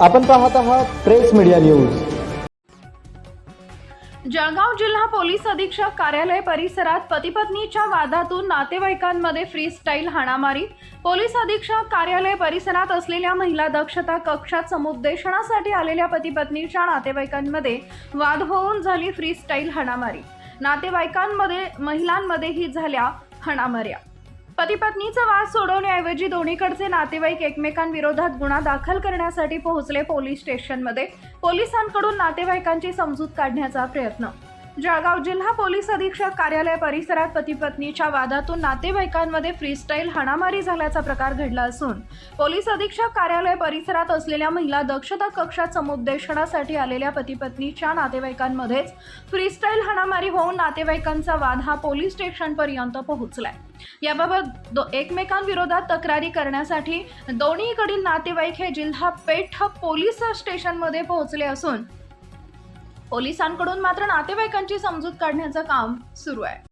आपण पाहत आहात प्रेस मीडिया न्यूज. जळगाव जिल्हा पोलीस अधीक्षक कार्यालय परिसरात पतीपत्नीच्या वादातून नातेवाईकांमध्ये फ्री स्टाईल हाणामारी. पोलीस अधीक्षक कार्यालय परिसरात असलेल्या महिला दक्षता कक्षात समुपदेशनासाठी आलेल्या पतीपत्नीच्या नातेवाईकांमध्ये वाद होऊन झाली फ्री स्टाईल हाणामारी. नातेवाईकांमध्ये महिलांमध्येही झाल्या हाणामाऱ्या. पती पत्नीचा वाद सोडवण्याऐवजी दोन्हीकडचे नातेवाईक एकमेकांविरोधात गुन्हा दाखल करण्यासाठी पोहोचले पोलीस स्टेशनमध्ये. पोलिसांकडून नातेवाईकांची समजूत काढण्याचा प्रयत्न जळगाव जिल्हा पोलीस अधीक्षक कार्यालय परिसरात पती पत्नीच्या वादातून नातेवाईकांमध्ये फ्रीस्टाईल हाणामारी झाल्याचा प्रकार घडला असून पोलीस अधीक्षक कार्यालय परिसरात असलेल्या महिला दक्षता कक्षात समुपदेशनासाठी आलेल्या पती पत्नीच्या नातेवाईकांमध्येच फ्रीस्टाईल हाणामारी होऊन नातेवाईकांचा वाद हा पोलीस स्टेशनपर्यंत पोहोचलाय. याबाबत एकमेकांविरोधात तक्रारी करण्यासाठी दोन्हीकडील नातेवाईक हे जिल्हा पेठ पोलीस स्टेशनमध्ये पोहोचले असून पोलिसांकडून मात्र नातेवाईकांची समजूत काढण्याचं काम सुरू आहे.